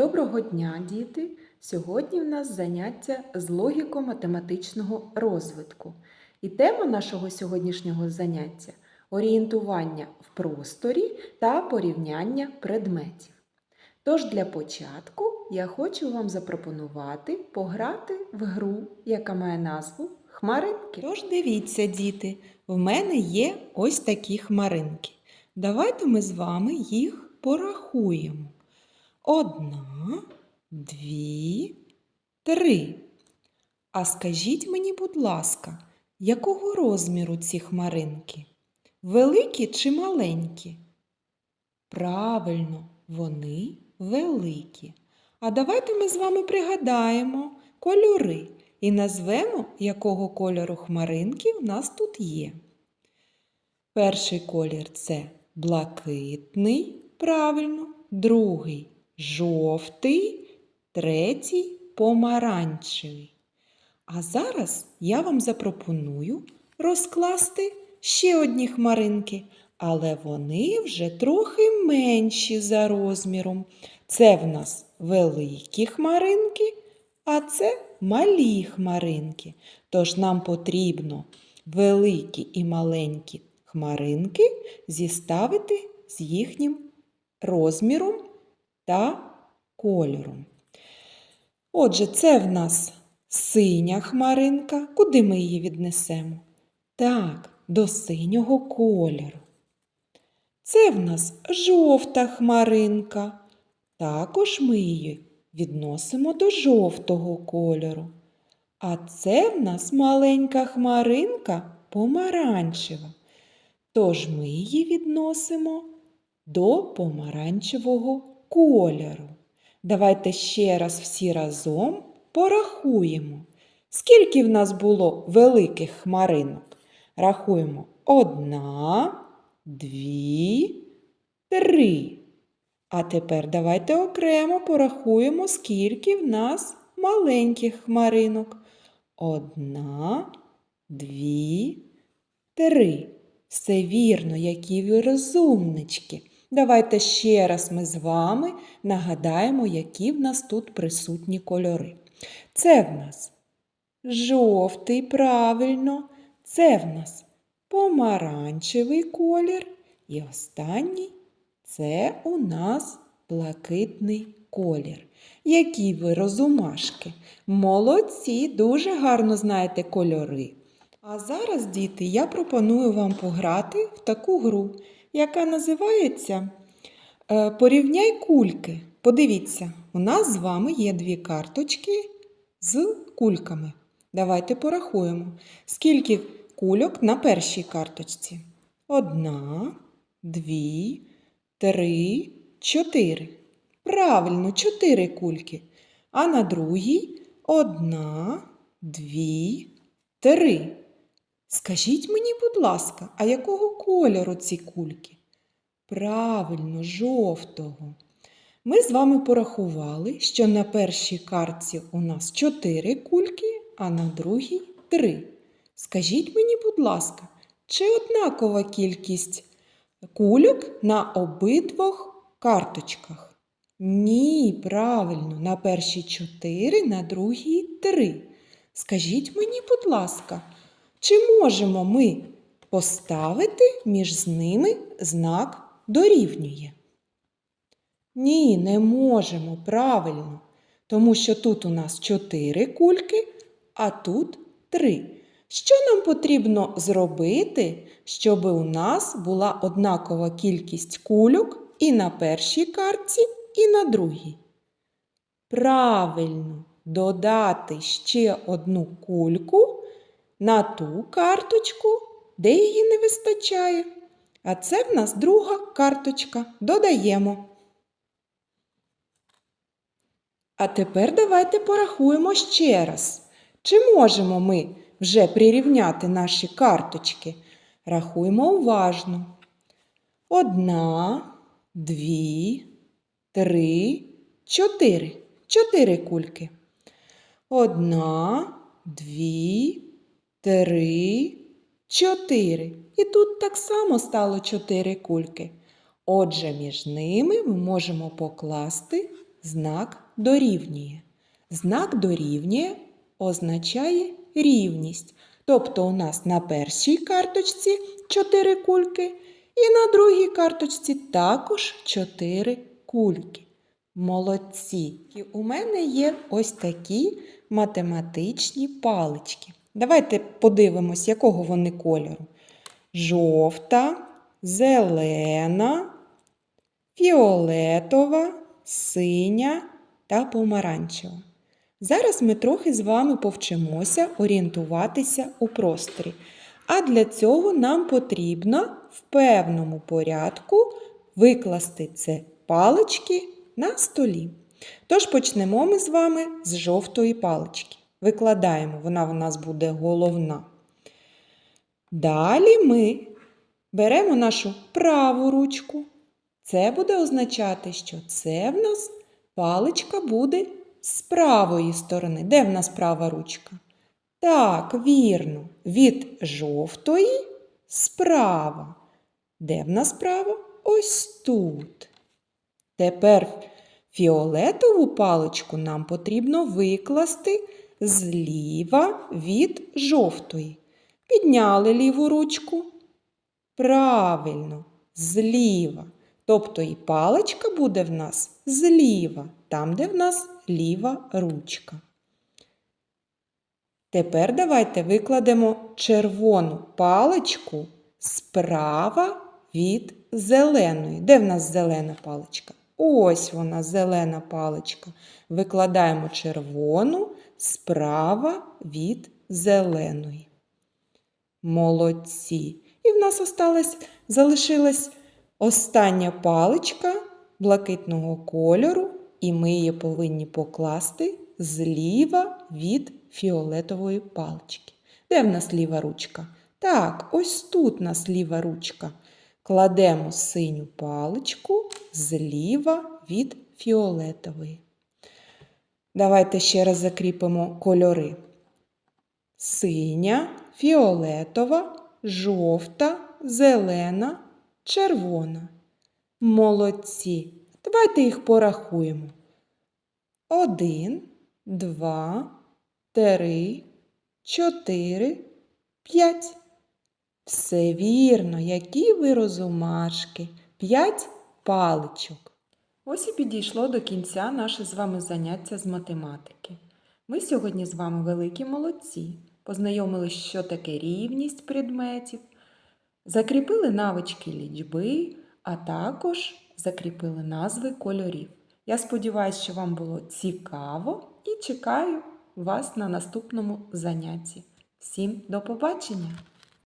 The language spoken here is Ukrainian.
Доброго дня, діти! Сьогодні в нас заняття з логіко-математичного розвитку. І тема нашого сьогоднішнього заняття орієнтування в просторі та порівняння предметів. Тож для початку я хочу вам запропонувати пограти в гру, яка має назву Хмаринки. Тож дивіться, діти, в мене є ось такі хмаринки. Давайте ми з вами їх порахуємо. Одна, дві, три. А скажіть мені, будь ласка, якого розміру ці хмаринки? Великі чи маленькі? Правильно, вони великі. А давайте ми з вами пригадаємо кольори і назвемо, якого кольору хмаринки в нас тут є. Перший колір це блакитний, правильно, другий жовтий, третій помаранчевий. А зараз я вам запропоную розкласти ще одні хмаринки, але вони вже трохи менші за розміром. Це в нас великі хмаринки, а це малі хмаринки. Тож нам потрібно великі і маленькі хмаринки зіставити з їхнім розміром та кольором. Отже, це в нас синя хмаринка. Куди ми її віднесемо? Так, до синього кольору. Це в нас жовта хмаринка. Також ми її відносимо до жовтого кольору. А це в нас маленька хмаринка помаранчева. Тож ми її відносимо до помаранчевого кольору. Давайте ще раз всі разом порахуємо, скільки в нас було великих хмаринок. Рахуємо одна, дві, три. А тепер давайте окремо порахуємо, скільки в нас маленьких хмаринок. Одна, дві, три. Все вірно, які ви розумнички. Давайте ще раз ми з вами нагадаємо, які в нас тут присутні кольори. Це в нас жовтий, правильно, це в нас помаранчевий колір. І останній це у нас блакитний колір. Які ви розумашки? Молодці, дуже гарно знаєте кольори. А зараз, діти, я пропоную вам пограти в таку гру, яка називається е, Порівняй кульки. Подивіться, у нас з вами є дві карточки з кульками. Давайте порахуємо, скільки кульок на першій карточці. Одна, дві, три, чотири. Правильно, чотири кульки. А на другій одна, дві, три. Скажіть мені, будь ласка, а якого кольору ці кульки? Правильно, жовтого. Ми з вами порахували, що на першій картці у нас 4 кульки, а на другій 3. Скажіть мені, будь ласка, чи однакова кількість кульок на обидвох карточках? Ні, правильно, на першій 4, на другій 3. Скажіть мені, будь ласка, чи можемо ми поставити між ними знак дорівнює? Ні, не можемо, правильно, тому що тут у нас 4 кульки, а тут 3. Що нам потрібно зробити, щоб у нас була однакова кількість кульок і на першій картці, і на другій? Правильно, додати ще одну кульку на ту карточку, де її не вистачає. А це в нас друга карточка. Додаємо. А тепер давайте порахуємо ще раз. Чи можемо ми вже прирівняти наші карточки? Рахуємо уважно. Одна, дві, три, чотири. Чотири кульки. Одна, дві, три, чотири. І тут так само стало чотири кульки. Отже, між ними ми можемо покласти знак дорівнює. Знак дорівнює означає рівність. Тобто у нас на першій карточці 4 кульки і на другій карточці також 4 кульки. Молодці! І у мене є ось такі математичні палички. Давайте подивимось, якого вони кольору. Жовта, зелена, фіолетова, синя та помаранчева. Зараз ми трохи з вами повчимося орієнтуватися у просторі. А для цього нам потрібно в певному порядку викласти це палички на столі. Тож почнемо ми з вами з жовтої палички. Викладаємо, вона в нас буде головна. Далі ми беремо нашу праву ручку. Це буде означати, що це в нас паличка буде з правої сторони. Де в нас права ручка? Так, вірно, від жовтої справа. Де в нас право? Ось тут. Тепер фіолетову паличку нам потрібно викласти зліва від жовтої. Підняли ліву ручку. Правильно, зліва. Тобто і паличка буде в нас зліва, там, де в нас ліва ручка. Тепер давайте викладемо червону паличку справа від зеленої. Де в нас зелена паличка? Ось вона, зелена паличка. Викладаємо червону справа від зеленої. Молодці. І в нас осталась, залишилась остання паличка блакитного кольору, і ми її повинні покласти зліва від фіолетової палички. Де в нас ліва ручка? Так, ось тут у нас ліва ручка. Кладемо синю паличку зліва від фіолетової. Давайте ще раз закріпимо кольори. Синя, фіолетова, жовта, зелена, червона. Молодці. Давайте їх порахуємо. Один, два, три, чотири, п'ять. Все вірно, які ви розумашки. П'ять паличок. Ось і підійшло до кінця наше з вами заняття з математики. Ми сьогодні з вами великі молодці. Познайомилися, що таке рівність предметів, закріпили навички лічби, а також закріпили назви кольорів. Я сподіваюся, що вам було цікаво і чекаю вас на наступному занятті. Всім до побачення!